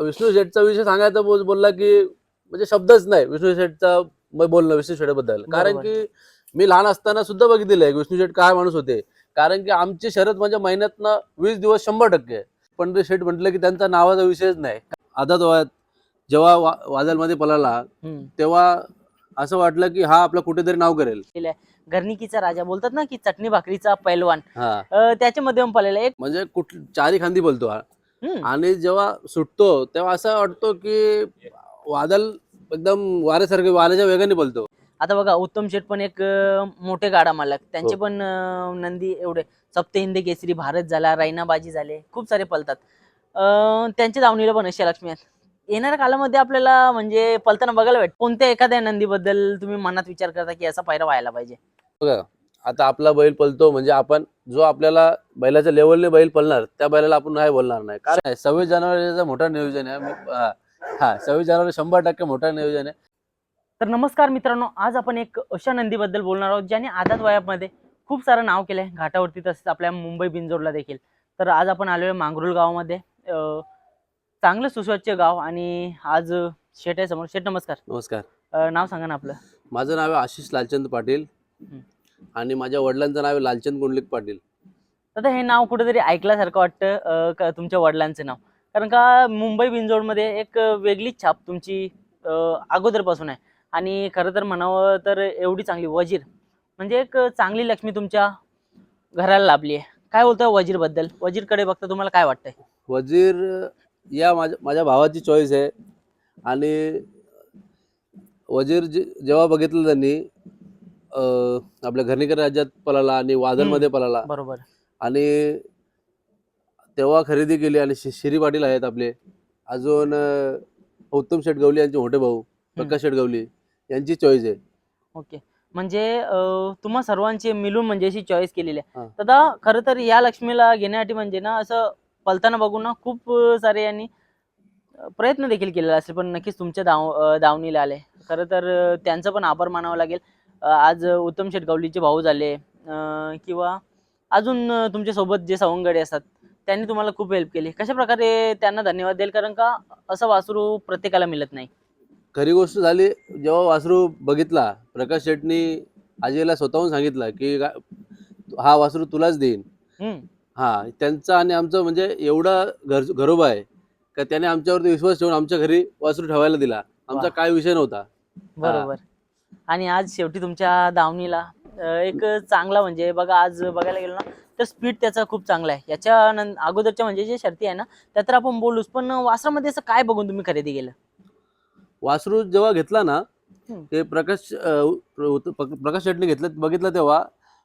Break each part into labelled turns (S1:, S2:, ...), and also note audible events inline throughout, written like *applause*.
S1: विष्णू शेठचा विषय सांगायचा बोल- बोलला की म्हणजे शब्दच नाही. विष्णू शेठचा म- बोलणं विष्णू शेठबद्दल कारण
S2: बरोबर.
S1: की मी लहान असताना सुद्धा बघितलेलं आहे विष्णू शेठ काय माणूस होते. कारण की आमची शरद म्हणजे महिन्यातनं वीस दिवस शंभर टक्के पण ते शेठ म्हटलं की त्यांचा नावाचा विषयच नाही. आदात वयात जेव्हा वा वादलमध्ये पळाला
S2: हम्म.
S1: तेव्हा असं वाटलं की हा आपलं कुठेतरी नाव करेल.
S2: घरणिकीचा राजा बोलतात ना की चटणी भाकरीचा पैलवान.
S1: हा.
S2: अं, त्याच्यामध्ये पण एक
S1: म्हणजे कुठ चारी खांदी बोलतो हा. आणि जेव्हा सुटतो तेव्हा असं वाटतो की वादल एकदम वाऱ्यासारखे वाऱ्याच्या वेगाने बोलतो.
S2: आता बघा उत्तम शेठ पण एक मोठे गाडा मालक. त्यांचे
S1: हो.
S2: पण अं, नंदी एवढे. सप्त हिंद केसरी भारत झाला रायनाबाजी झाले खूप सारे पलतात. अं, त्यांच्या दावणीला पण अशा लक्ष्मी आहेत. येणाऱ्या कालामध्ये आपल्याला म्हणजे पलताना बघायला भेट कोणत्या एखाद्या नंदीबद्दल तुम्ही मनात विचार करता की असा पायरा व्हायला पाहिजे?
S1: बघा आता आपला बैल पलतो म्हणजे आपण जो आपल्याला बैलाच्या लेवलने बैल पळणार त्या बैलाला आपण नाही बोलणार नाही. कारण सव्वीस जानेवारीचा मोठा नियोजन आहे. हा सव्वीस जानेवारी शंभर टक्के मोठा नियोजन आहे.
S2: तर नमस्कार मित्रांनो आज आपण एक अशा नंदीबद्दल बोलणार आहोत ज्याने आझाद वयामध्ये खूप सारं नाव केलंय. घाटावरती तसेच आपल्या मुंबई बिंजोडला देखील. तर आज आपण आलेलो आहे मांगरुळ गावामध्ये. अं, चांगलं सुस्वच्छ गाव आणि आज शेट आहे समोर. शेट नमस्कार.
S1: नमस्कार.
S2: नाव सांगा ना आपलं.
S1: माझं नाव आहे आशिष लालचंद पाटील. आणि माझ्या वडिलांचं नाव आहे लालचंद कुंडलिक पाटील.
S2: आता हे नाव कुठेतरी ऐकल्यासारखं वाटतं अं, का तुमच्या वडिलांचं नाव? कारण का मुंबई बिंजोडमध्ये एक वेगळीच छाप तुमची अं, अगोदरपासून आहे. आणि खरं तर म्हणावं तर एवढी चांगली वजीर म्हणजे एक चांगली लक्ष्मी तुमच्या घराला लाभली आहे. काय बोलतोय वजीरबद्दल? वजीरकडे बघता तुम्हाला काय वाटतंय?
S1: वजीर या माझ्या माझ्या भावाची चॉईस आहे. आणि वजीर जे जेव्हा बघितलं त्यांनी आपल्या घरणीकर राज्यात पळाला आणि वादळमध्ये पळाला.
S2: बरोबर.
S1: आणि तेव्हा खरेदी केली आणि शिरी पाटील आहेत आपले. अजून उत्तम शेटगवली यांचे मोठे भाऊ प्रकाश शेटगवली यांची चॉईस आहे.
S2: ओके. म्हणजे तुम्हा सर्वांची मिळून म्हणजे अशी चॉईस केलेली आहे. आता खरं तर या लक्ष्मीला घेण्यासाठी म्हणजे ना असं पलताना बघून ना खूप सारे यांनी प्रयत्न देखील केलेला असेल पण नक्कीच तुमच्या दाव दावणीला आले. खरं तर त्यांचं पण आभार मानावं लागेल. आज उत्तम शेट गवलीचे भाऊ झाले. किंवा अजून तुमच्यासोबत जे सवंगडे असतात त्यांनी तुम्हाला खूप हेल्प केली. कशा प्रकारे त्यांना धन्यवाद देईल? कारण का असं वासरू प्रत्येकाला मिळत नाही.
S1: खरी गोष्ट झाली जेव्हा वासरू बघितला प्रकाश शेटनी आजीला स्वतःहून सांगितलं की हा वासरू तुलाच देईन. हा त्यांचा आणि आमचं म्हणजे एवढा घर घरोबा आहे का त्याने आमच्यावरती विश्वास ठेवून आमच्या घरी वासरू ठेवायला दिला. आमचा. काय विषय नव्हता.
S2: बरोबर. आणि आज शेवटी तुमच्या दावणीला एक चांगला म्हणजे बघा आज बघायला गेलो ना तर स्पीड त्याचा खूप चांगला आहे. याच्या अगोदरच्या म्हणजे जे शर्ती आहे ना त्या तर आपण बोलूच पण वासरामध्ये असं काय बघून तुम्ही खरेदी केलं?
S1: वासरू जेव्हा घेतला ना. ते प्रकाश प्रकाश शेटने घेतलं बघितलं तेव्हा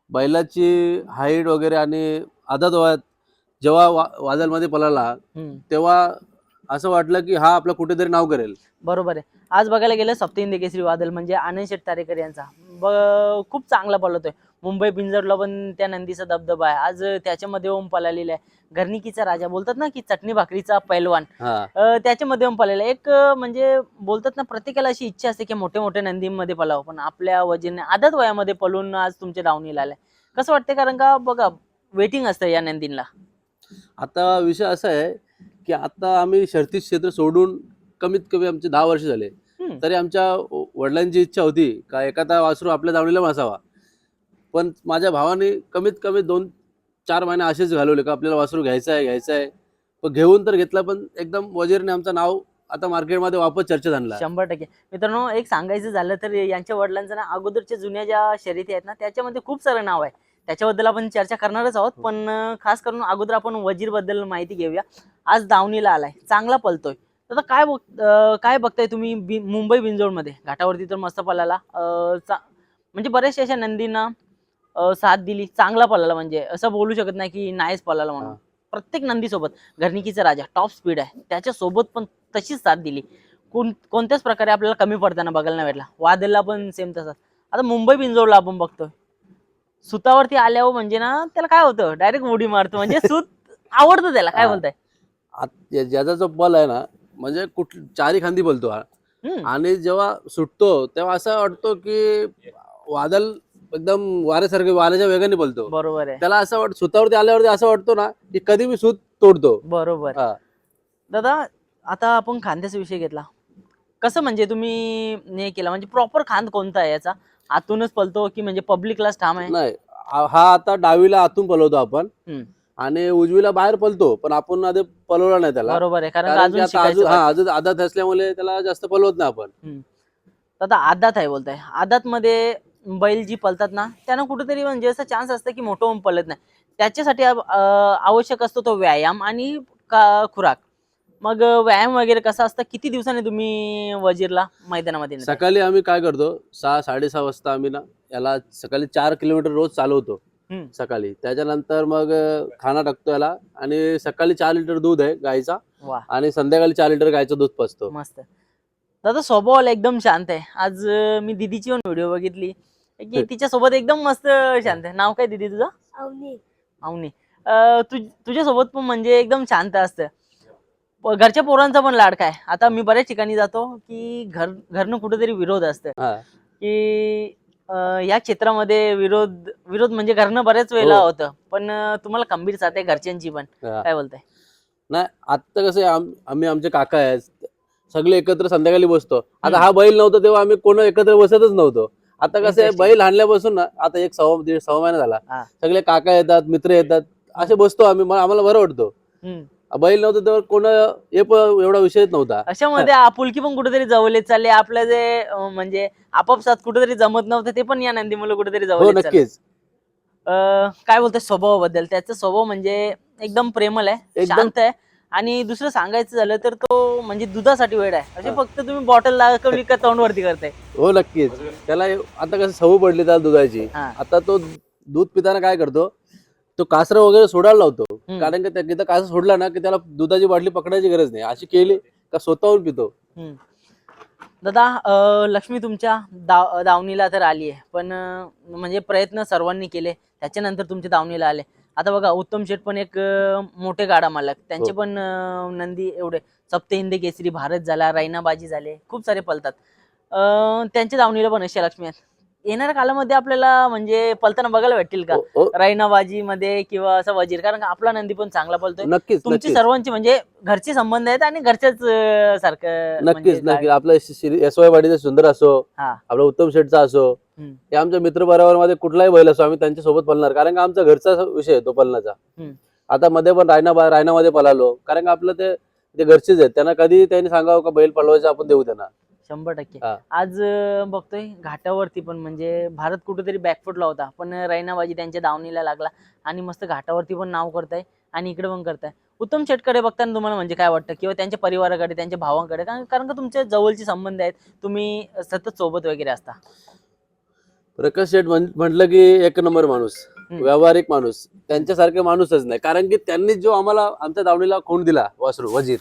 S1: बैलाची हाईट वगैरे आणि आदात वयात जेव्हा वा वादळमध्ये पळाला तेव्हा असं वाटलं की हा आपलं कुठेतरी नाव करेल.
S2: बरोबर आहे. आज बघायला गेलं सप्तहिंद केसरी वादल म्हणजे आनंद शेठ तारेकर यांचा. ब- खूप चांगला पळतोय मुंबई पिंजरला पण त्या नंदीचा दबदबा आहे. आज त्याच्यामध्ये ओम पळालेला आहे. घरणिकीचा राजा. बोलतात ना की चटणी भाकरीचा पैलवान.
S1: हा.
S2: अ, त्याच्यामध्ये पण पळालेला आहे. एक अ, म्हणजे बोलतात ना प्रत्येकाला अशी इच्छा असते की मोठे मोठे नंदीमध्ये पळावं पण आपल्या वजीने आदत वयामध्ये पळून आज तुमच्या दावणीला आलाय कसं वाटतंय? कारण का बघा वेटिंग असतं या नंदींना
S1: आता विषय असा आहे की आता आम्ही शर्ती क्षेत्र सोडून कमीत कमी आमचे दहा वर्ष झाले.
S2: हम्म.
S1: तरी आमच्या वडिलांची इच्छा होती का एखादा वासरू आपल्या दावणीला पण असावा पण माझ्या भावाने कमीत कमी दोन चार महिने असेच घालवले का आपल्याला वासरू घ्यायचं आहे घ्यायचं आहे पण घेऊन तर घेतला पण एकदम वजीरने आमचं नाव आता मार्केटमध्ये वापस चर्चेत आणला.
S2: शंभर टक्के. मित्रांनो एक सांगायचं झालं तर यांच्या वडिलांचं ना अगोदरच्या जुन्या ज्या शर्यती आहेत ना त्याच्यामध्ये खूप सारं नाव आहे. त्याच्याबद्दल आपण चर्चा करणारच आहोत पण अं, खास करून अगोदर आपण वजीरबद्दल माहिती घेऊया. आज दावणीला आलाय. चांगला पलतोय. तर काय बघ काय बघताय तुम्ही बि- मुंबई बिंजोडमध्ये? घाटावरती तर मस्त चा- म्हणजे बऱ्याचशा अशा नंदींना साथ दिली. चांगला पळाला म्हणजे. असं बोलू शकत नाही की नाहीच पळाला म्हणून. प्रत्येक नंदीसोबत. घरणिकीचा राजा टॉप स्पीड आहे. त्याच्यासोबत पण तशीच साथ दिली. कोण कोणत्याच प्रकारे आपल्याला कमी पडताना बघायला नाही भेटला. वादलला पण सेम तसाच. आता मुंबई बिंजोडला आपण बघतोय. सुतावरती आल्यावर म्हणजे ना त्याला काय होतं? डायरेक्ट उडी मारतो. म्हणजे सूत आवडतं त्याला. काय. बोलताय?
S1: आत- ज्याचा जो बल आहे ना म्हणजे कुठ चारी खांदी बोलतो हा.
S2: हम्म,
S1: आणि जेव्हा सुटतो तेव्हा असं वाटतो की वादळ एकदम वाऱ्यासारखे वाऱ्याच्या वेगाने बोलतो.
S2: बरोबर आहे.
S1: त्याला असं वाट सुतावरती आल्यावरती असं वाटतो ना की कधी मी सूत तोडतो.
S2: बरोबर.
S1: हा.
S2: दादा आता आपण खांद्याचा विषय घेतला. कसं म्हणजे तुम्ही हे केला? म्हणजे प्रॉपर खांद कोणता आहे याचा? आतूनच पलतो की म्हणजे पब्लिकलाच ठाम आहे?
S1: नाही हा हा आता डावीला आतून पलवतो आपण.
S2: हम्म.
S1: आणि उजवीला बाहेर पलतो पण आपण आधी पलवला नाही त्याला.
S2: बरोबर आहे कारण का
S1: कारण की
S2: अजून
S1: आता
S2: शिकायचं
S1: अजून
S2: बाकी.
S1: हा अजून आदात असल्यामुळे त्याला जास्त पलवत नाही आपण.
S2: आता आदात आहे बोलताय. आदात मध्ये बैल जी पलतात ना त्यांना कुठेतरी म्हणजे असं चान्स असतं की मोठं होऊन पलत नाही. त्याच्यासाठी अं, आवश्यक असतो तो व्यायाम आणि का- खुराक. मग अं, व्यायाम वगैरे कसा असतं? किती दिवसांनी तुम्ही वजीरला मैदानामध्ये नेता?
S1: सकाळी आम्ही काय करतो? सहा साडेसहा वाजता आम्ही ना याला सकाळी चार किलोमीटर रोज चालवतो. सकाळी. त्याच्यानंतर मग खाना टाकतो याला. आणि सकाळी चार लिटर दूध आहे गाईचा.
S2: वा
S1: आणि संध्याकाळी चार लिटर गायचं दूध पसतो
S2: मस्त. दादा स्वभावाला एकदम शांत आहे. आज मी दिदीची पण व्हिडिओ बघितली. की तिच्या सोबत एकदम मस्त शांत आहे. नाव काय दिदी तुझं?
S3: अवनी.
S2: अवनी. अं, तुझ तुझ्यासोबत पण म्हणजे एकदम शांत असतं. घरच्या पोरांचा पण लाडका आहे आता मी बऱ्याच ठिकाणी जातो की घर घरनं कुठेतरी विरोध असतं. की अं, या क्षेत्रामध्ये विरोध विरोध म्हणजे घरनं बऱ्याच वेळेला
S1: हो.
S2: होतं पण अं, तुम्हाला खंबीर साथ आहे घरच्यांची पण
S1: हा.
S2: काय बोलताय
S1: नाही आता कसं आहे आम- आम्ही आमचे काका आहेत सगळे एकत्र संध्याकाळी बसतो आता
S2: हम्म.
S1: हा बैल नव्हता तेव्हा आम्ही कोण एकत्र बसतच नव्हतो आता कसं आहे
S2: Interesting.
S1: बैल आणल्यापासून ना आता एक सव्वा दीड सव्वा महिना झाला
S2: हा.
S1: सगळे काका येतात मित्र येतात असे बसतो आम्ही मग आम्हाला बरं वाटतो
S2: हम्म.
S1: बैल नव्हतं तेव्हा कोण हे पण एवढा विषयच नव्हता.
S2: अशामध्ये *laughs* आपुलकी पण कुठेतरी जवळ चालले. आपलं जे अं, म्हणजे आपापसात कुठेतरी जमत नव्हतं ते पण या नंदी मुलं कुठेतरी
S1: हो
S2: जवळ
S1: नक्कीच.
S2: काय बोलतोय स्वभावाबद्दल? त्याचा स्वभाव म्हणजे एकदम प्रेमल आहे
S1: एकदम-
S2: शांत आहे. आणि दुसरं सांगायचं झालं तर तो म्हणजे दुधासाठी वेळ आहे. असे
S1: हा.
S2: फक्त तुम्ही बॉटल दाखवली का तोंडवरती करताय?
S1: हो नक्कीच. त्याला आता कसं सवय पडली त्याला दुधाची.
S2: हा.
S1: आता तो दूध पिताना काय करतो? तो कासरा वगैरे सोडायला लावतो. कारण की त्या कासरा सोडला ना की त्याला दुधाची बाटली पकडायची गरज नाही. अशी केली का स्वतःहून पितो.
S2: दादा लक्ष्मी तुमच्या दाव दावणीला तर आली आहे पण म्हणजे प्रयत्न सर्वांनी केले. त्याच्यानंतर तुमच्या दावणीला आले. आता बघा उत्तम शेठ पण एक मोठे गाडा मालक. त्यांचे
S1: हो.
S2: पण नंदी एवढे. सप्तहिंद केसरी भारत झाला रायनाबाजी झाले. खूप सारे पलतात. अं, त्यांच्या दावणीला पण अशा लक्ष्मी आहेत. येणाऱ्या कालामध्ये आपल्याला म्हणजे पलताना बघायला भेटतील का?
S1: हो,
S2: रायनाबाजी मध्ये किंवा असं वजीर कारण का आपला नंदी पण चांगला पलतोय.
S1: नक्कीच
S2: तुमची
S1: नक्कीच.
S2: सर्वांची म्हणजे घरचे संबंध आहेत आणि घरच्याच अं, सारखं
S1: नक्कीच
S2: म्हणजे
S1: नक्कीच. आपलं एस वाय वाडीचा सुंदर असो
S2: हा.
S1: आपला उत्तम शेठचा असो
S2: हम्म.
S1: हे आमच्या मित्रमध्ये कुठलाही बैल असो आम्ही त्यांच्यासोबत पळणार कारण का आमचा घरचा विषय आहे तो
S2: हम्म.
S1: आता मध्ये पण रायना रायनामध्ये पळालो कारण का आपलं ते ते घरचेच आहेत. त्यांना कधी त्यांनी सांगावं का बैल पळवायचं आपण देऊ त्यांना.
S2: शंभर टक्के.
S1: हा.
S2: आज अं, बघतोय घाटावरती पण म्हणजे भारत कुठेतरी बॅकफुटला होता. पण रायनाबाजी त्यांच्या दावणीला लागला आणि मस्त घाटावरती पण नाव करताय आणि इकडे पण करताय. उत्तम शेटकडे बघताना तुम्हाला म्हणजे काय वाटतं? किंवा त्यांच्या परिवाराकडे त्यांच्या भावांकडे? कारण कारण का तुमच्या जवळचे संबंध आहेत तुम्ही सतत सोबत वगैरे असता.
S1: प्रकाश शेठ म्हण- म्हटलं की एक नंबर माणूस
S2: हम्म.
S1: व्यावहारिक माणूस त्यांच्यासारखे माणूसच नाही. कारण की त्यांनी जो आम्हाला आमच्या दावणीला खूण दिला वासरू वजीर.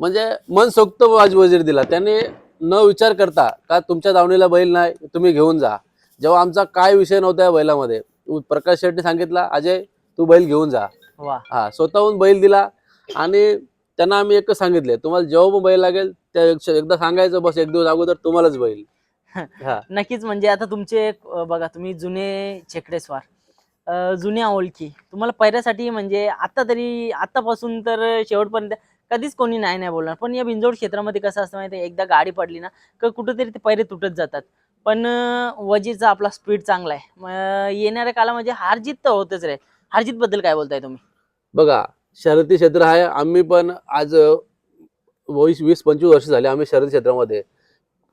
S1: म्हणजे मन सोक्त वाज वजीर दिला. त्यांनी न विचार करता का तुमच्या दावणीला बैल नाही तुम्ही घेऊन जा. जेव्हा आमचा काय विषय नव्हता या बैलामध्ये प्रकाश शेट्टी सांगितला अजय तू बैल घेऊन जा. हा स्वतःहून बैल दिला आणि त्यांना आम्ही एकच सांगितले तुम्हाला जेव्हा पण बैल लागेल त्या एकदा सांगायचं बस एक दिवस अगोदर तुम्हालाच बैल. हा *laughs*
S2: नक्कीच म्हणजे आता तुमचे बघा तुम्ही जुने छेकडेस्वार जुन्या ओळखी तुम्हाला पैऱ्यासाठी म्हणजे आता तरी आतापासून तर शेवटपर्यंत कधीच कोणी नाही नाही बोलणार. पण या बिंजोड क्षेत्रामध्ये कसं असतं माहिती एकदा गाडी पडली ना का कुठेतरी ते पैरे तुटत जातात. पण अं, वजीरचा आपला स्पीड चांगला आहे. मग येणाऱ्या काळामध्ये हारजीत तर होतच रे हारजीत बद्दल काय बोलताय तुम्ही?
S1: बघा शर्यती क्षेत्र आहे. आम्ही पण आज वीस वीस पंचवीस वर्ष झाले आम्ही शर्यती क्षेत्रामध्ये.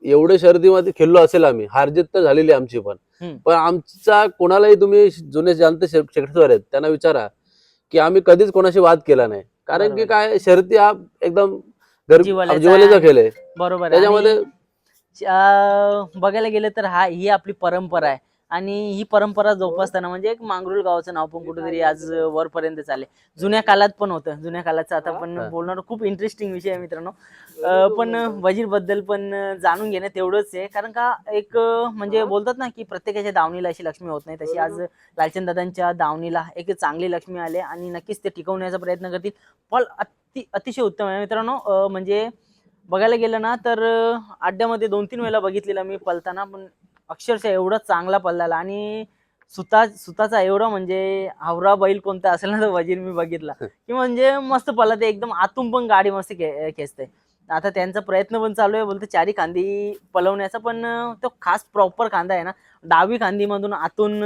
S1: एवढे शर्यतीमध्ये खेळलो असेल आम्ही. हारजीत तर झालेली आमची पण. पण आमचा कोणालाही तुम्ही जुने जाणते क्षेत्र आहेत त्यांना विचारा की आम्ही कधीच कोणाशी वाद केला नाही. कारण की. काय शर्यती हा एकदम जिवलेचा
S2: आहे.
S1: खेळ आहे
S2: बरोबर आहे. आणि-
S1: त्याच्यामध्ये
S2: अं, बघायला गेलं तर हा ही आपली परंपरा आहे आणि ही परंपरा जोपासताना म्हणजे एक मांगरुळ गावाचं नाव पण कुठेतरी आज वरपर्यंत चालले जुन्या काळात पण होतं. जुन्या काळाचं आता पण. बोलणार खूप इंटरेस्टिंग विषय आहे मित्रांनो. पण वजीरबद्दल पण जाणून घेणं तेवढंच आहे. कारण का एक म्हणजे बोलतात ना की प्रत्येकाच्या दावणीला अशी लक्ष्मी होत नाही. तशी आज लालचंद दादांच्या दावणीला एक चांगली लक्ष्मी आले आणि नक्कीच ते टिकवण्याचा प्रयत्न करतील. पण अति अतिशय उत्तम आहे मित्रांनो. म्हणजे बघायला गेलं ना तर अड्ड्यामध्ये दोन तीन वेळेला बघितलेला मी पलताना पण अक्षरशः एवढा चांगला पल्लाला आणि सुता सुताचा एवढा म्हणजे हावरा बैल कोणता असेल ना तो वजीर मी बघितला. की म्हणजे मस्त पळत आहे, एकदम आतून पण गाडी मस्त खे- खेचते आता त्यांचा प्रयत्न पण चालू आहे बोलतो चारी खांदी पलवण्याचा पण तो खास प्रॉपर खांदा आहे ना. डावी खांदी मधून आतून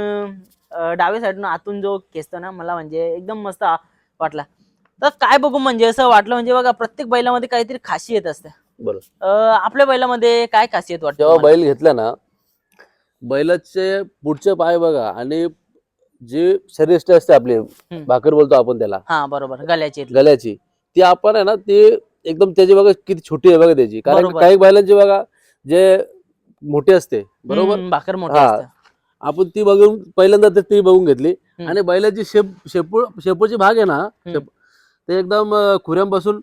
S2: डावी साईडून आतून जो खेचतो ना मला म्हणजे एकदम मस्त वाटला. तर काय बघू म्हणजे असं वाटलं म्हणजे बघा प्रत्येक बैलामध्ये काहीतरी खासियत असते.
S1: बरोबर
S2: आपल्या बैलामध्ये काय खासियत वाटते
S1: जेव्हा? बैल घेतला ना बैलाचे पुढचे पाय बघा आणि जी शरीरष्ट असते आपली भाकर बोलतो आपण त्याला.
S2: हा बरोबर. गल्याची.
S1: गल्याची. ती आपण आहे ना ती एकदम त्याची बघा किती छोटी आहे बघा त्याची. कारण. काही बैलांची बघा जे मोठी असते बरोबर?
S2: भाकर मोठी
S1: हा. आपण ती बघून पहिल्यांदा ती बघून घेतली. आणि बैलाची शेप शेपू शेपूची भाग आहे ना ते एकदम खुऱ्यांपासून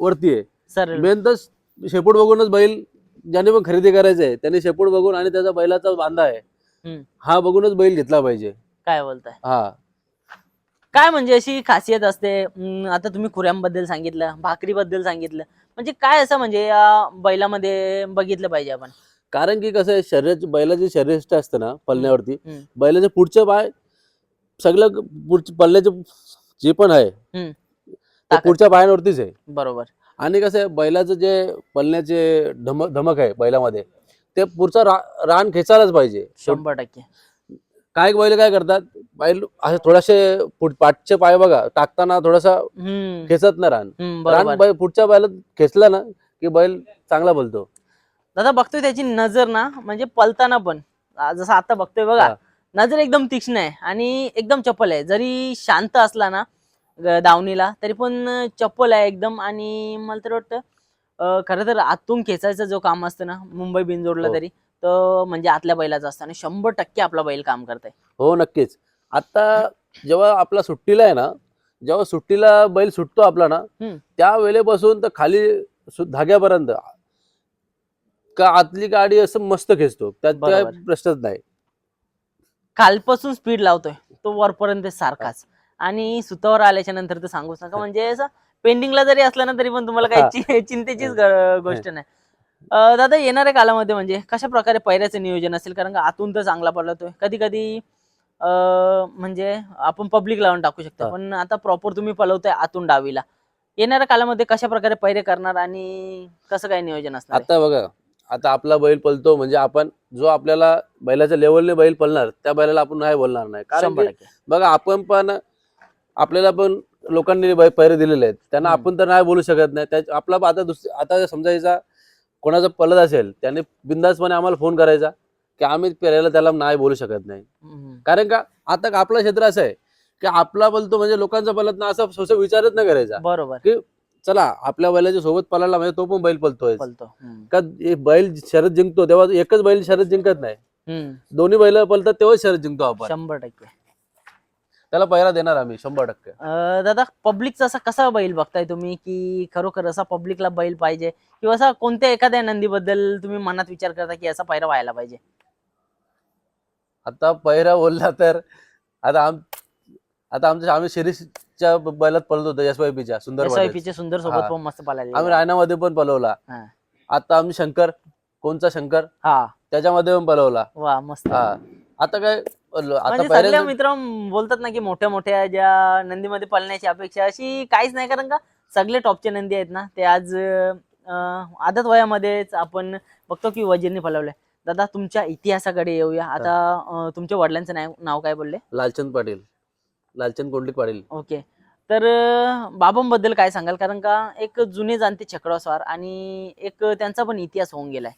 S1: वरती आहे. मेन तर शेपूट बघूनच बैल ज्याने पण खरेदी करायचं आहे त्याने शेपूट बघून आणि त्याचा बैलाचा बांधा आहे.
S2: हम्म.
S1: हा बघूनच बैल घेतला पाहिजे.
S2: काय बोलताय?
S1: हा.
S2: काय म्हणजे अशी खासियत असते? आता तुम्ही खुऱ्यांबद्दल सांगितलं भाकरीबद्दल सांगितलं. म्हणजे काय असं म्हणजे या बैलामध्ये बघितलं पाहिजे आपण?
S1: कारण की कसं आहे शरीराची बैलाची शरीरष्ट असतं ना पळण्यावरती
S2: हम्म.
S1: बैलाचे पुढचे पाय सगळं पुढचे पल्ल्याचे जे पण आहे
S2: हम्म.
S1: ते
S2: ताकद.
S1: पुढच्या पायांवरतीच आहे.
S2: बरोबर.
S1: आणि कसं आहे बैलाचं जे पळण्याचे धमक धमक आहे बैलामध्ये ते पुढचा रा, रान खेचायलाच पाहिजे.
S2: शंभर टक्के.
S1: काय बैल काय करतात? बैल असे थोडेसे पाठचे पाय बघा टाकताना थोडासा खेचत ना रान. रान बैल पुढच्या बैलात खेचला ना की बैल चांगला बोलतो
S2: दादा बघतोय त्याची नजर ना म्हणजे पलताना पण. जसं आता बघतोय बघा. नजर एकदम तीक्ष्ण आहे आणि एकदम चपल आहे. जरी शांत असला ना दावणीला. तरी पण चप्पल आहे एकदम आणि मला तर वाटतं खरं तर आतून खेचायचं जो काम असतं ना मुंबई बिनजोडला
S1: हो.
S2: तरी तर म्हणजे आतल्या बैलाचं असतं आणि शंभर टक्के आपला बैल काम करतंय.
S1: हो नक्कीच. आता जेव्हा आपला सुट्टीला आहे ना जेव्हा सुट्टीला बैल सुटतो आपला ना. त्या वेळेपासून तर खाली धाग्यापर्यंत का आतली गाडी असं मस्त खेचतो? त्यात काय. प्रश्नच नाही.
S2: खालपासून स्पीड लावतोय. तो वरपर्यंत सारखाच. आणि सुतावर आल्याच्यानंतर तर सांगूच नका. म्हणजे असं पेंडिंगला जरी असला ना तरी पण तुम्हाला काही *laughs* चिंतेचीच गोष्ट नाही. दादा येणाऱ्या कालामध्ये म्हणजे कशा प्रकारे पैऱ्याचं नियोजन असेल? कारण का आतून तर चांगला पडतोय कधी कधी म्हणजे आपण पब्लिक लावून टाकू शकतो. पण आता प्रॉपर तुम्ही पलवताय आतून डावीला. येणाऱ्या कालामध्ये कशा प्रकारे पैरे करणार आणि कसं काय नियोजन असणार?
S1: आता बघा आता आपला बैल पलतो म्हणजे आपण जो आपल्याला बैलाच्या लेवलने बैल पळणार त्या बैलाला आपण नाही बोलणार नाही. कारण बघा आपण पण आपल्याला पण लोकांनी पैरे दिलेले आहेत त्यांना. आपण तर नाही बोलू शकत नाही. त्या आपला आता दुसरी आता समजायचा कोणाचा पलत असेल त्याने बिंदासपणे आम्हाला फोन करायचा की आम्ही पेरायला त्याला नाही बोलू शकत नाही. कारण का आता का आपलं क्षेत्र असं आहे की आपला पलतो म्हणजे लोकांचा पलत ना असं स्वतः विचारच नाही करायचा.
S2: बरोबर.
S1: चला आपल्या बैलाच्या सोबत पळाला म्हणजे तो पण बैल पलतोय. का बैल शरद जिंकतो तेव्हा एकच बैल शरद जिंकत नाही. दोन्ही बैल पलतात तेव्हाच शरद जिंकतो आपण.
S2: शंभर टक्के.
S1: त्याला पैरा देणार आम्ही शंभर टक्के.
S2: अं, दादा पब्लिकचा असा कसा बैल बघताय तुम्ही की खरोखर असा पब्लिकला बैल पाहिजे? किंवा असा कोणत्या एखाद्या नंदीबद्दल तुम्ही मनात विचार करता की असा पायरा व्हायला पाहिजे?
S1: आता पैरा बोलला तर आता आम आता आमच्या आम्ही शिरीषच्या बैलात पळत होतो एस वाय पीच्या सुंदर
S2: एस वाय चे सुंदर सोबत
S1: हा.
S2: पण मस्त
S1: आम्ही रायनामध्ये पण पळवला.
S2: हा.
S1: आता आम्ही शंकर कोणचा शंकर?
S2: हा.
S1: त्याच्यामध्ये पण पळवला.
S2: वा मस्त.
S1: हा. आता काय आता
S2: म्हणजे सगळ्या मित्र बोलतात ना की मोठ्या मोठ्या ज्या नंदीमध्ये पळण्याची अपेक्षा अशी काहीच नाही कारण का सगळे टॉपचे नंदी आहेत ना. ते आज अं, आदत वयामध्येच आपण बघतो की वजीरने पळवलंय दादा तुमच्या इतिहासाकडे येऊया. आता अं, तुमच्या वडिलांचं नाव नाव काय बोलले?
S1: लालचंद पाटील. लालचंद कोंडलिक पाटील.
S2: ओके. तर अं, बाबांबद्दल काय सांगाल? कारण का एक जुने जाणते चक्रस्वार आणि एक त्यांचा पण इतिहास होऊन गेलाय.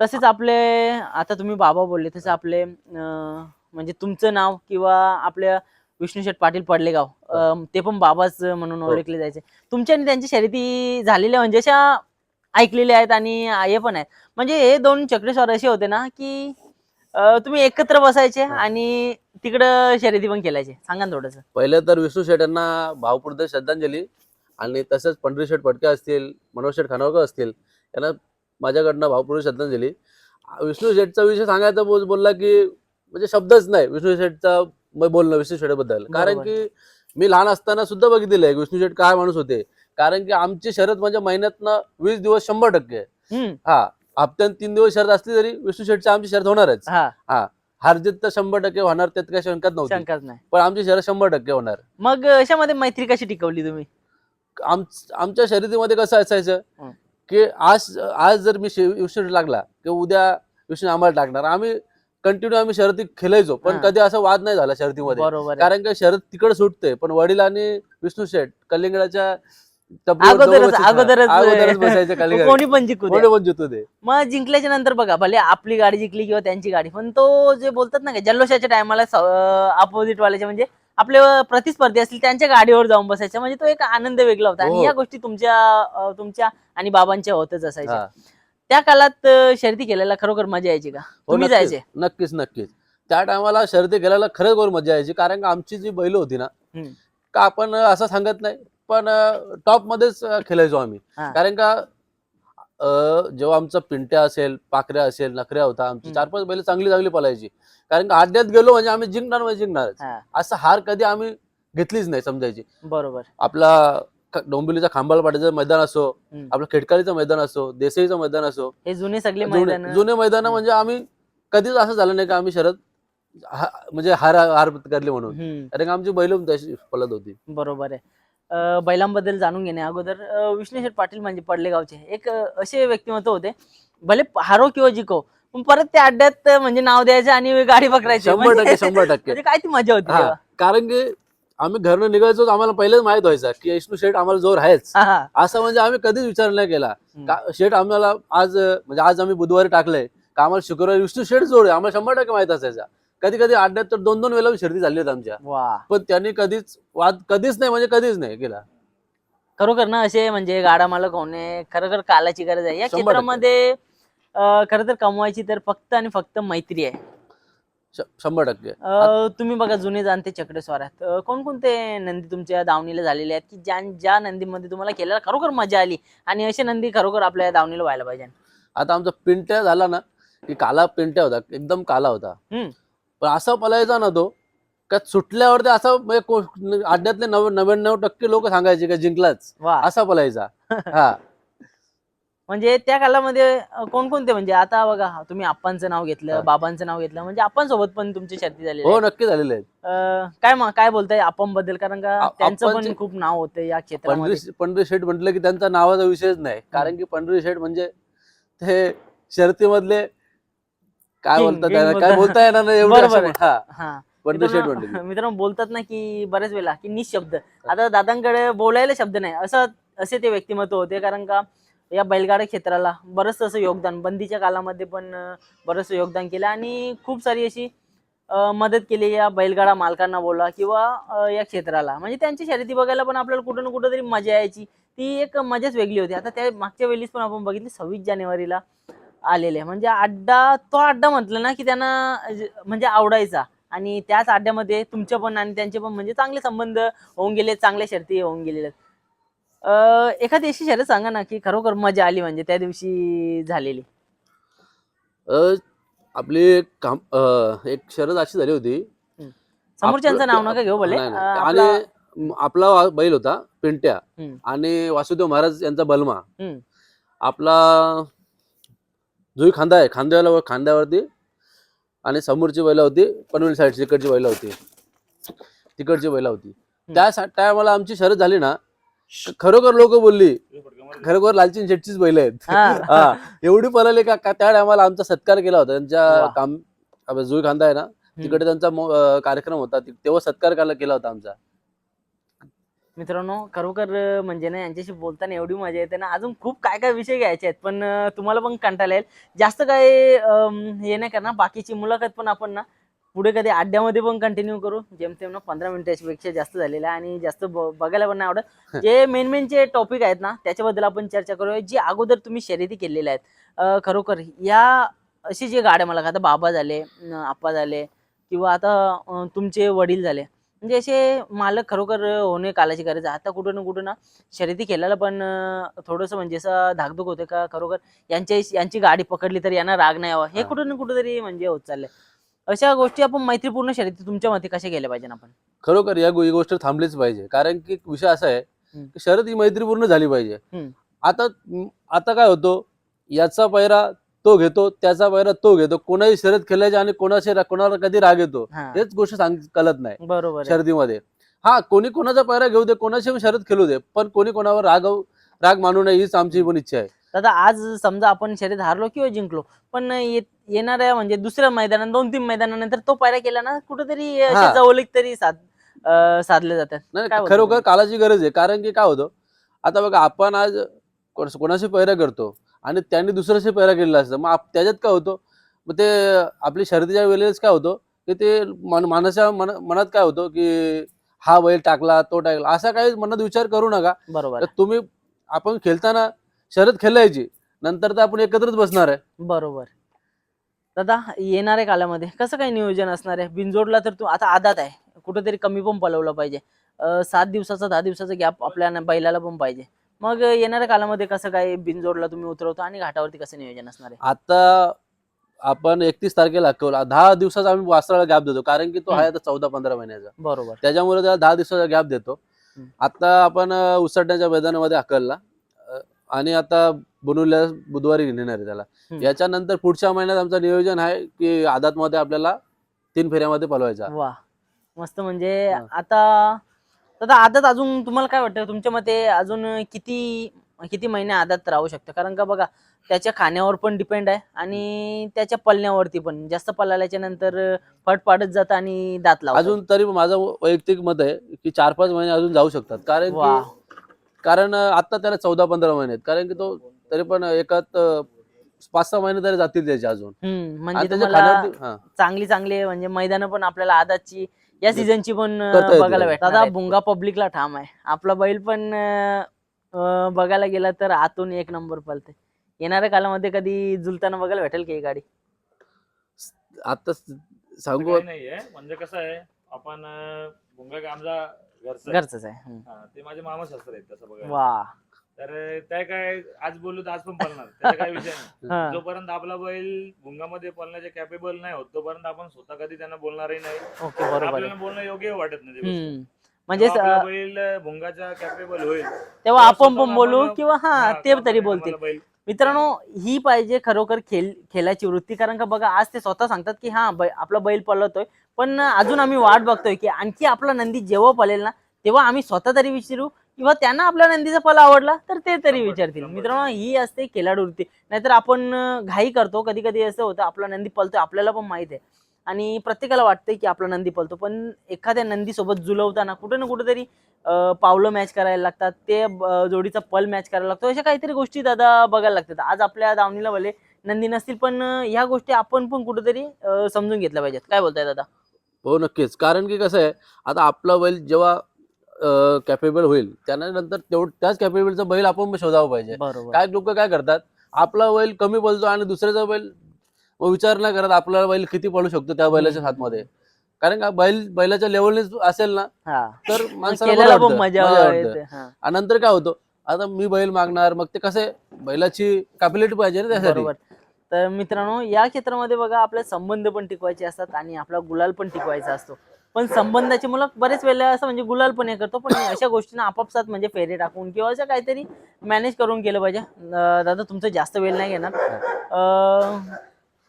S2: तसेच आपले आता तुम्ही बाबा बोलले तसे आपले म्हणजे तुमचं नाव किंवा आपल्या विष्णू शेठ पाटील पडलेगाव अं, ते पण बाबाच म्हणून
S1: हो.
S2: ओळखले जायचे. तुमच्या आणि त्यांची शर्यती झालेल्या म्हणजे अशा ऐकलेल्या आहेत आणि हे पण आहेत. म्हणजे हे दोन चक्रेश्वर असे होते ना की तुम्ही एकत्र बसायचे
S1: हा.
S2: आणि तिकडं शर्यती पण केल्याचे सांगा ना थोडस.
S1: पहिले तर विष्णू शेठ यांना भावपूर्ण श्रद्धांजली आणि तसंच पंढरी शेठ फडके असतील मनोज शेठ खानावकर असतील यांना माझ्याकडनं भावपूर्ण श्रद्धांजली. विष्णू शेठचा विषय सांगायचा बोल बोलला की म्हणजे शब्दच नाही. विष्णू शेठचा म- बोलणं विष्णू शेठबद्दल. कारण. की मी लहान असताना सुद्धा बघितलेलं आहे विष्णू शेठ काय माणूस होते. कारण की आमची शरद म्हणजे महिन्यातनं वीस दिवस शंभर टक्के. हा हप्त्यात तीन दिवस शरद असली तरी विष्णू शेठची आमची शरद होणारच.
S2: हा.
S1: हारजीत तर शंभर टक्के होणार त्यात काही शंकाच नव्हती.
S2: शंकाच नाही.
S1: पण आमची शर्यत शंभर टक्के होणार.
S2: मग अशामध्ये मैत्री कशी टिकवली तुम्ही?
S1: आम आमच्या शर्यतीमध्ये कसं असायचं. की आज आज जर मी विष्णू लागला की उद्या विष्णू आम्हाला टाकणार आम्ही कंटिन्यू आम्ही शर्यती खेळायचो पण. कधी असं वाद नाही झाला
S2: आहे.
S1: कारण का शरद तिकडे सुटते पण वडील आणि विष्णू शेठ कलिंगडाच्या
S2: कोणी पण जिंकू
S1: दे.
S2: मग जिंकल्याच्या नंतर बघा भले आपली गाडी जिंकली किंवा त्यांची गाडी पण तो जे बोलतात ना जल्लोषाच्या टायमाला अपोजिट वाल्याचे म्हणजे आपले प्रतिस्पर्धी असतील त्यांच्या गाडीवर जाऊन बसायचं. म्हणजे तो एक आनंद वेगळा होता. आणि
S1: हो.
S2: या गोष्टी तुमच्या तुमच्या आणि बाबांच्या होतच असायच्या.
S1: हा.
S2: त्या काळात अं, शर्यती केलेला खरोखर मजा यायची का?
S1: हो,
S2: तुम्ही
S1: नक्कीच,
S2: जायचे?
S1: नक्कीच नक्कीच. त्या टायमाला शर्यती खेळायला खरंच बरोबर मजा यायची. कारण का आमची जी बैल होती ना
S2: हम्म.
S1: का आपण असं सांगत नाही. पण टॉप मध्येच अं, खेळायचो आम्ही.
S2: हा.
S1: कारण का जेव्हा आमचा पिंट्या असेल पाकऱ्या असेल नखऱ्या होता आमची. चार पाच बैल चांगली चांगली पळायची कारण का आड्यात गेलो म्हणजे आम्ही जिंकणार म्हणजे जिंकणारच.
S2: हा,
S1: असं हार कधी आम्ही घेतलीच नाही समजायची.
S2: बरोबर.
S1: आपला डोंबिवलीचा खांबालपाड्याचं मैदान असो. आपलं खेडकाळीचं मैदान असो देसाईचं मैदान असो
S2: हे जुने सगळे
S1: जुने
S2: मैदान.
S1: जुने मैदान म्हणजे आम्ही कधीच असं झालं नाही का आम्ही शरद म्हणजे हार हार करली म्हणून. कारण आमची बैल पळत होती.
S2: बरोबर आहे. बैलांबद्दल जाणून घेणे. अगोदर अं, विष्णू शेठ पाटील म्हणजे पडलेगावचे. एक अं, असे व्यक्तिमत्व होते. भले हारो किंवा जिको पण परत त्या अड्ड्यात म्हणजे नाव द्यायचं आणि गाडी पकडायची.
S1: शंभर
S2: म्हणजे-
S1: टक्के शंभर टक्के.
S2: म्हणजे काय ती मजा होती
S1: हा.
S2: तेव्हा.
S1: कारण की आम्ही घरनं निघायचो आम्हाला पहिलेच माहीत व्हायचं की विष्णू शेठ आम्हाला जोर आहेच.
S2: हा, हा.
S1: असं म्हणजे आम्ही कधीच विचार नाही केला.
S2: हम्म.
S1: का शेठ आम्हाला आज म्हणजे आज आम्ही बुधवारी टाकलंय. का आम्हाला शुक्रवारी विष्णू शेठ जोड आहे आम्हाला शंभर टक्के माहीत असायचा. कधी कधी अड्ड्यात तर दोन दोन वेळेला शर्दी झाली आहेत आमच्या.
S2: वा.
S1: पण त्यांनी कधीच वाद कधीच नाही म्हणजे कधीच नाही केला.
S2: खरोखर ना असे म्हणजे गाडा मालक होणे खरोखर कालाची गरज आहे. या
S1: शंभर टक्के.
S2: क्षेत्रामध्ये अं, खरं तर कमवायची तर फक्त आणि फक्त मैत्री आहे.
S1: श- शंभर टक्के.
S2: अं, तुम्ही बघा जुने जाणते चक्रस्वार आहेत अं, कोणकोणते नंदी तुमच्या दावणीला झालेले आहेत की ज्या ज्या नंदीमध्ये तुम्हाला केल्याला खरोखर मजा आली आणि असे नंदी खरोखर आपल्या दावणीला व्हायला पाहिजे?
S1: आता आमचा पिंट्या झाला ना की काला पिंट्या होता एकदम काला होता.
S2: हम्म.
S1: पण असा पलायचा ना तो का सुटल्यावरती असं म्हणजे को- अड्ड्यातले नव नव्याण्णव टक्के लोक सांगायचे का जिंकलाच.
S2: वा.
S1: असा पलायचा *laughs* हा.
S2: म्हणजे त्या कालामध्ये अं, कोणकोणते म्हणजे आता बघा तुम्ही आप्पांचं नाव घेतलं. बाबांचं नाव घेतलं म्हणजे आपण सोबत पण तुमची शर्ती झाली
S1: हो नक्की झालेले आहेत
S2: काय मा- काय बोलतायबद्दल कारण का
S1: आ-
S2: त्यांचं पण खूप नाव होतं या क्षेत्रामध्ये.
S1: पंढरी पंढरी शेठ म्हटलं की त्यांचा नावाचा विषयच नाही. कारण की पंढरी शेठ म्हणजे ते शर्तीमधले काय
S2: King,
S1: बोलतात
S2: king
S1: त्याला? काय
S2: बोलतात.
S1: बोलता येणार नाही एवढं?
S2: बरोबर
S1: असं- हा.
S2: हा. मित्रांनो बोलतात ना की बरेच वेळेला की निशब्द. आता दादांकडे बोलायला शब्द नाही. असं असे ते व्यक्तिमत्व होते. कारण का या बैलगाडा क्षेत्राला बरंच असं योगदान बंदीच्या कालामध्ये पण अं, बरंच योगदान केलं. आणि खूप सारी अशी अं, मदत केली या बैलगाडा मालकांना बोला किंवा अं, या क्षेत्राला. म्हणजे त्यांची शर्यती बघायला पण आपल्याला कुठं ना कुठं तरी मजा यायची. ती एक मजाच वेगळी होती. आता त्या मागच्या वेळीच पण आपण बघितली सव्वीस जानेवारीला आलेले म्हणजे अड्डा तो अड्डा म्हटलं ना की त्यांना म्हणजे आवडायचा आणि त्याच अड्ड्यामध्ये तुमचे पण आणि त्यांचे पण म्हणजे चांगले संबंध होऊन गेले चांगल्या शर्ती होऊन. अं, एखादी अशी शर्यत सांगा ना की खरोखर मजा आली म्हणजे त्या दिवशी झालेली
S1: आपली एक काम एक शरद अशी झाली होती
S2: समोरच्यांचं नाव नका घेऊ भले. अं,
S1: आणि
S2: आपला-
S1: बैल होता पिंट्या. आणि वासुदेव महाराज यांचा बलमा. आपला जुई खांदा आहे. खांद्याला खांद्यावरती आणि समोरची बैला होती पनवेल साईड तिकडची बैला होती. तिकडची बैला होती. त्या टायमाला आमची शरद झाली ना खरोखर लोक बोलली खरोखर लालचीन शेटचीच बैल आहेत.
S2: हा. *laughs*
S1: हा. एवढी पळाली का त्या टायमाला आमचा सत्कार केला होता. त्यांच्या. काम जुई खांदा आहे ना तिकडे त्यांचा कार्यक्रम होता. तेव्हा सत्कार केला केला होता आमचा.
S2: मित्रांनो खरोखर म्हणजे ना यांच्याशी बोलताना एवढी मजा येते ना अजून खूप काय काय विषय घ्यायचे आहेत. पण तुम्हाला पण कंटाळा येईल. जास्त काय हे नाही करणार बाकीची मुलाखत पण आपण ना पुढे कधी अड्ड्यामध्ये पण कंटिन्यू करू. जेमतेम ना पंधरा मिनिटापेक्षा जास्त झालेलं आहे आणि जास्त ब- बघायला पण नाही आवडत. जे मेन मेन जे टॉपिक आहेत ना त्याच्याबद्दल आपण चर्चा करूया. जी अगोदर तुम्ही शर्यती केलेल्या आहेत खरोखर या असे जे गाड्या मला आता बाबा झाले आप्पा झाले किंवा आता तुमचे वडील झाले म्हणजे असे मालक खरोखर होणे कालाची गरज आहे. आता कुठं ना कुठं ना शर्यती खेळायला पण थोडंसं म्हणजे असं धाकधूक होते का खरोखर यांच्या यांची गाडी पकडली तर यांना राग नाही यावा. हे. कुठं ना कुठं तरी म्हणजे होत चाललंय. अशा गोष्टी आपण मैत्रीपूर्ण शर्यती तुमच्या मते कशा केल्या पाहिजे आपण?
S1: खरोखर या गोष्ट थांबलीच पाहिजे. कारण की विषय असा आहे. की शरद ही मैत्रीपूर्ण झाली पाहिजे. आता आता काय होतो? याचा पैरा तो घेतो त्याचा पैरा तो घेतो कोणाही शर्यत खेळायची आणि कोणाशी कोणाला कधी राग येतो
S2: हा
S1: हेच गोष्ट सांग कळत नाही
S2: बरोबर आहे.
S1: शर्यतीमध्ये हा कोणी कोणाचा पैरा घेऊ दे कोणाशी पण शर्यत खेळू दे पण कोणी कोणावर राग राग मानू नये हीच आमची पण इच्छा आहे
S2: दादा आज समजा आपण शर्यत हारलो किंवा जिंकलो पण ये- येणाऱ्या म्हणजे दुसऱ्या मैदानात दोन तीन मैदानानंतर तो पायरा केला ना कुठेतरी
S1: हा.
S2: जवळीक तरी साध अं, साधले जातात
S1: नाही
S2: काय बोलता
S1: खरोखर
S2: तुम्ही?
S1: कालाची गरज आहे कारण की काय होतं आता बघा आपण आज कोण- कोणाशी पैरा करतो आणि त्यांनी दुसऱ्याशी पैरा केलेला असतं. मग आप- त्याच्यात काय होतं? मग ते आपली शर्यतीच्या वेळेस काय होतं? की ते मन माणसाच्या मन मनात काय होतं? की हा बैल टाकला तो टाकला असा काही मनात विचार करू नका.
S2: बरोबर
S1: तर
S2: आहे.
S1: तुम्ही आपण खेळताना शर्यत खेळायची नंतर तर आपण एकत्रच बसणार आहे.
S2: बरोबर. दादा येणाऱ्या कालामध्ये. कसं काय नियोजन असणार आहे? बिनजोडला तर तू आता आदात आहे. कुठेतरी कमी पण पलवलं पाहिजे. अं, सात दिवसाचा दहा दिवसाचा गॅप आपल्या न- बैलाला पण पाहिजे. मग येणाऱ्या कालामध्ये कसं काय बिनजोडला तुम्ही उतरवतो आणि घाटावरती कसं नियोजन असणार आहे
S1: आता आपण एकतीस तारखेला कवला दहा दिवसाचा आम्ही वासराला गॅप देतो कारण की तो
S2: हम्म.
S1: आहे आता चौदा पंधरा महिन्याचा
S2: बरोबर
S1: त्याच्यामुळे त्याला दहा दिवसाचा गॅप देतो
S2: हम्म.
S1: आता आपण अं, उसटण्याच्या मैदानामध्ये हकलला अं, आणि आता बनवल्या बुधवारी नेणार आहे त्याला
S2: हम्म.
S1: याच्यानंतर पुढच्या महिन्यात आमचं नियोजन आहे की आदात मध्ये आपल्याला तीन फेऱ्यामध्ये पलवायचा
S2: वा मस्त म्हणजे
S1: हा.
S2: आता दादा आदत अजून तुम्हाला काय वाटतं? तुमच्या मते अजून किती किती महिने आदत राहू शकतं? कारण का बघा त्याच्या खाण्यावर पण डिपेंड आहे आणि त्याच्या पलण्यावरती पण. जास्त पलाल्याच्या नंतर फट पाडत जातं आणि दात लावतं
S1: अजून तरी माझं वैयक्तिक मत आहे की चार पाच महिने अजून जाऊ शकतात. कारण कारण आता त्याला चौदा पंधरा महिने आहेत. कारण की तो तरी पण एकात पाच सहा महिने तरी जातील त्याचे अजून.
S2: म्हणजे. चांगली चांगली म्हणजे मैदान पण आपल्याला आदाची या सीझनची पण
S1: करता.
S2: बघायला भेटतात दादा भुंगा पब्लिकला ठाम आहे. आपला बैल पण अं, बघायला गेला तर आतून एक नंबर पलते येणाऱ्या कालामध्ये कधी झुलताना बघायला भेटेल की ही गाडी?
S1: आता सांगू
S3: काही नाहीये. म्हणजे कसं आहे आपण अं, भुंगा आमचा घरचा आहे.
S2: घरचंच आहे. हम्म.
S3: हा, ते माझे मामा शास्त्र आहेत तसं बघा
S2: वा
S3: तर त्या काय आज बोललो तर आज पण पळणार त्याचा काही विषय नाही. *laughs* जोपर्यंत आपला बैल भुंगामध्ये पळण्याचे कॅपेबल नाही होत तोपर्यंत आपण स्वतः कधी त्यांना बोलणारही नाही.
S2: ओके बरोबर आहे.
S3: आपल्याला बोलणं योग्य वाटत नाही ती गोष्ट.
S2: हम्म. म्हणजे
S3: जेव्हा आपला
S2: स-
S3: बैल भुंगाच्या कॅपेबल होईल
S2: तेव्हा आपण
S3: स्वतः
S2: पण बोलू
S3: आम्हाला-
S2: किंवा हा
S3: हा,
S2: ते तरी बोलतील.
S3: बैल.
S2: मित्रांनो ही. पाहिजे खरोखर खेळ खेळाची वृत्ती. कारण का बघा आज ते स्वतः सांगतात की हा बै आपला बैल पळतोय. पण अजून आम्ही वाट बघतोय की आणखी आपला नंदी जेव्हा पळेल ना तेव्हा आम्ही स्वतः तरी विचारू किंवा त्यांना आपल्या नंदीचा पल आवडला तर ते तरी विचारतील. मित्रांनो ही असते खेळाडू वृत्ती. नाहीतर आपण घाई करतो. कधी कधी असं होतं आपला नंदी पळतोय आपल्याला पण माहीत आहे. आणि प्रत्येकाला वाटतंय की आपला नंदी पळतो. पण एखाद्या नंदी सोबत जुलवताना कुठे ना कुठेतरी पावलं मॅच करायला लागतात. ते जोडीचा पल मॅच करायला लागतो. अशा काहीतरी गोष्टी दादा बघायला लागतात. आज आपल्या दावणीला भले नंदी नसतील पण ह्या गोष्टी आपण पण कुठेतरी समजून घेतल्या पाहिजेत. काय बोलताय दादा?
S1: हो नक्कीच. कारण की कसं आहे आता आपला बैल जेव्हा कॅपेबल होईल. त्यानंतर तेवढ त्याच कॅपेबलचा बैल आपण पण शोधावा पाहिजे. काय लोक काय करतात? आपला बैल कमी पळतो आणि दुसऱ्याचा बैल विचार नाही करत आपला बैल किती पळू शकतो त्या बैलाच्या. हातमध्ये. कारण का बैल बैलाच्या लेवलने असेल ना तर माणसाला नंतर काय होतं? आता मी बैल मागणार मग ते कसं? बैलाची कॅपॅबिलिटी पाहिजे ना त्यासाठी.
S2: तर मित्रांनो या क्षेत्रामध्ये बघा आपले संबंध पण टिकवायचे असतात आणि आपला गुलाल पण टिकवायचा असतो. पण संबंधाचे मुलं बरेच वेळेला असं म्हणजे गुलाल पण हे करतो पण अशा गोष्टींना आपापसात म्हणजे फेरे टाकून किंवा असं काहीतरी मॅनेज करून केलं पाहिजे. दादा तुमचं जास्त वेळ नाही घेणार.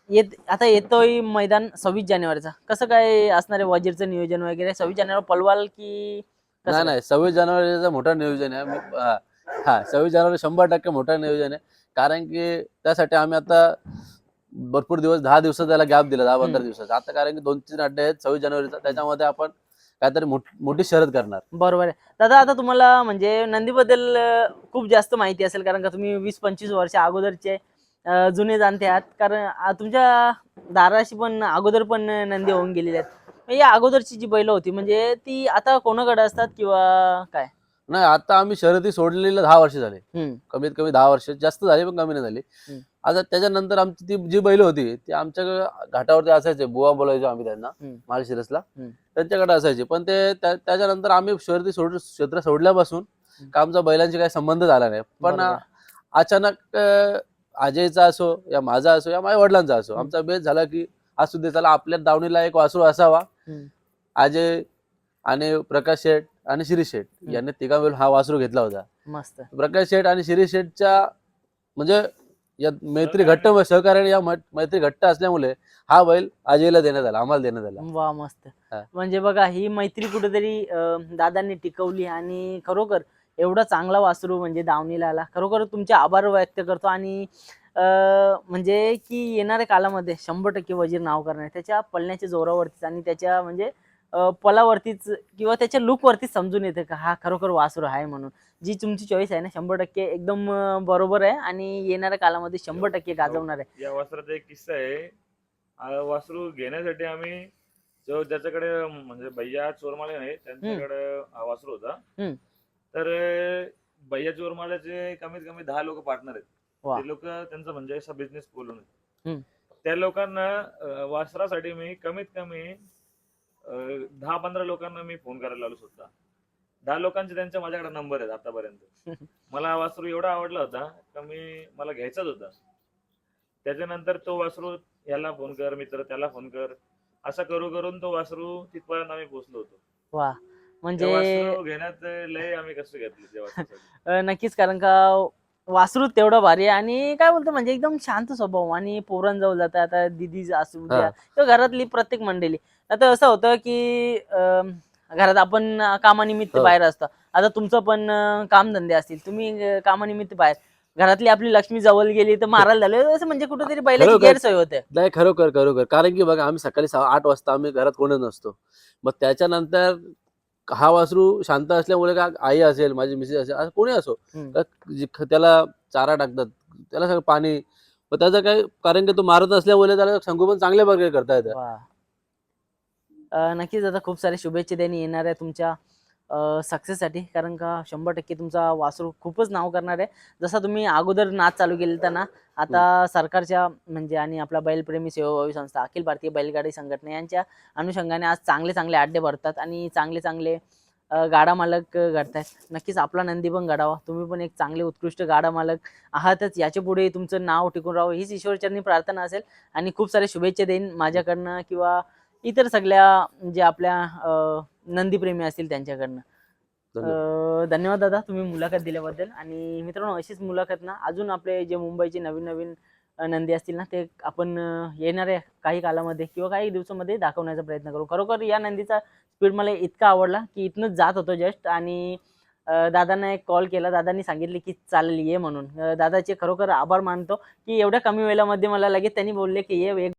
S2: येत आता येतोय मैदान सव्वीस जानेवारीचा. कसं काय असणार आहे वजीरचं नियोजन वगैरे? सव्वीस जानेवारी पलवाल की
S1: नाही नाही सव्वीस जानेवारीचं मोठं नियोजन आहे. हा सव्वीस जानेवारी शंभर टक्के मोठं नियोजन आहे. कारण की त्यासाठी आम्ही आता भरपूर दिवस दहा दिवसाचा त्याला गॅप दिला दहा पंधरा. दिवसाचा. आता कारण की दोन तीन अड्डे आहेत सव्वीस जानेवारीचा. त्याच्यामध्ये आपण काहीतरी मोठ- मोठी शर्यत करणार.
S2: बरोबर आहे. दादा आता तुम्हाला म्हणजे नंदीबद्दल अं, खूप जास्त माहिती असेल कारण का तुम्ही वीस पंचवीस वर्ष अगोदरचे अं, जुने जाणते आहात. कारण आ, तुमच्या दाराशी पण अगोदर पण नंदी होऊन गेलेले आहेत. मग या अगोदरची जी बैल होती म्हणजे ती आता कोणाकडे असतात किंवा काय?
S1: नाही आता आम्ही शर्यती सोडलेल्या दहा वर्ष झाले. कमीत कमी दहा वर्ष जास्त झाली पण कमी नाही झाली. आता त्याच्यानंतर आमची ती जी बैल होती ती आमच्याकडे घाटावरती असायचे बुवा बोलायचो आम्ही त्यांना
S2: हम्म.
S1: त्यांच्याकडे असायचे पण ते त्या- त्याच्यानंतर आम्ही शर्यती सोड क्षेत्र सोडल्यापासून आमचा बैलांशी काही संबंध झाला नाही. पण. अचानक अजयचा असो या माझा असो या माझ्या वडिलांचा असो आमचा बेस झाला की असू दे चला आपल्या दावणीला एक वासरू असावा. अजय आणि प्रकाश शेठ आणि शिरीष शेठ. यांनी तिघा मिळून हा वासरू घेतला होता.
S2: मस्त.
S1: प्रकाश शेठ आणि शिरीष शेठच्या म्हणजे या मैत्री घट्ट सहकार्याने या मैत्री घट्ट असल्यामुळे हा बैल आजीला देण्यात आला आम्हाला देण्यात आला.
S2: वा मस्त. म्हणजे बघा ही मैत्री कुठेतरी दादांनी टिकवली आणि खरोखर एवढा चांगला वासरू म्हणजे दावणीला आला. खरोखर तुमचे आभार व्यक्त करतो आणि म्हणजे की येणाऱ्या कालामध्ये शंभर टक्के वजीर नाव करणार त्याच्या पळण्याच्या जोरावरतीच आणि त्याच्या म्हणजे पलावरतीच किंवा त्याच्या लुकवरतीच समजून येतं का हा खरोखर वासरू आहे म्हणून. जी तुमची चॉईस आहे ना शंभर टक्के एकदम बरोबर आहे आणि येणाऱ्या कालामध्ये शंभर टक्के गाजवणार आहे.
S3: या वासराचा एक किस्सा आहे. वासरू घेण्यासाठी आम्ही जो ज्याच्याकडे म्हणजे भैया चोरमाळे नाही त्यांच्याकडे हा वासरू होता. तर भैया चोरमाळ्याचे कमीत कमी दहा लोक पार्टनर आहेत. ते लोक त्यांचा म्हणजे असा बिझनेस बोलून. त्या लोकांना वासरासाठी मी कमीत कमी दहा पंधरा लोकांना मी फोन करायला लावलो स्वतः दहा लोकांचे त्यांचे माझ्याकडे नंबर आहेत आतापर्यंत. *laughs* मला वासरू एवढा आवडला होता का मी मला घ्यायचाच होता. त्याच्यानंतर तो वासरू याला फोन कर मित्र त्याला फोन कर. असं करू करून तो वासरू तिथपर्यंत आम्ही पोहोचलो होतो.
S2: वा म्हणजे
S3: वासरू घेण्यात लय आम्ही कष्ट घेतले *laughs*
S2: नक्कीच कारण का वासरू तेवढं भारी आहे आणि काय बोलतो म्हणजे एकदम शांत स्वभाव आणि पोरांजवळ जातं आता दिदी असू घरातली प्रत्येक मंडळी. आता असं होतं की घरात आपण कामानिमित्त
S1: हो.
S2: बाहेर असतो. आता तुमचं पण कामधंदे असतील. तुम्ही कामानिमित्त बाहेर. घरातली आपली लक्ष्मी जवळ गेली तर मारायला झालं. असं म्हणजे कुठेतरी बैलाची
S1: खरोखर.
S2: गैरसोय होते.
S1: नाही खरोखर खरोखर. कारण की बघा आम्ही सकाळी सहा आठ वाजता आम्ही घरात कोणच नसतो. मग त्याच्यानंतर हा वासरू शांत असल्यामुळे का आई असेल माझी मिसेस असेल असं कोणी असो त्याला चारा टाकतात. त्याला सगळं पाणी. मग त्याचं काय कारण की तो मारत असल्यामुळे त्याला संगोपन चांगल्या प्रकारे करता येतं.
S2: नक्कीच आता खूप सारे शुभेच्छा त्यांनी येणार आहे तुमच्या सक्सेससाठी कारण का शंभर टक्के तुमचा वासरू खूपच नाव करणार आहे. जसा तुम्ही अगोदर नाच चालू केलं ना आता सरकारच्या म्हणजे आणि आपला बैलप्रेमी सेवाभावी संस्था अखिल भारतीय बैलगाडी संघटना यांच्या अनुषंगाने आज चांगले चांगले अड्डे भरतात आणि चांगले चांगले गाडा मालक घडतायत. नक्कीच आपला नंदी पण घडावा तुम्ही पण एक चांगले उत्कृष्ट गाडा मालक आहातच. याच्यापुढे तुमचं नाव टिकून राहावं हीच ईश्वरचरणी प्रार्थना असेल. आणि खूप सारे शुभेच्छा देईन माझ्याकडनं किंवा इतर सगळ्या जे आपल्या नंदीप्रेमी असतील त्यांच्याकडनं.
S1: धन्यवाद.
S2: अ, धन्यवाद. दादा तुम्ही मुलाखत दिल्याबद्दल. आणि मित्रांनो अशीच मुलाखत ना अजून आपले जे मुंबईचे नवीन नवीन अ, नंदी असतील ना ते आपण अ, येणाऱ्या काही कालामध्ये किंवा काही दिवसामध्ये दाखवण्याचा प्रयत्न करू. खरोखर या नंदीचा स्पीड मला इतका आवडला की इथनंच जात होतो जस्ट आणि अ, दादांना एक कॉल केला. दादांनी सांगितले की चालेल ये म्हणून. अ, दादाचे खरोखर आभार मानतो की एवढ्या कमी वेळामध्ये मला लगेच त्यांनी बोलले की ये एक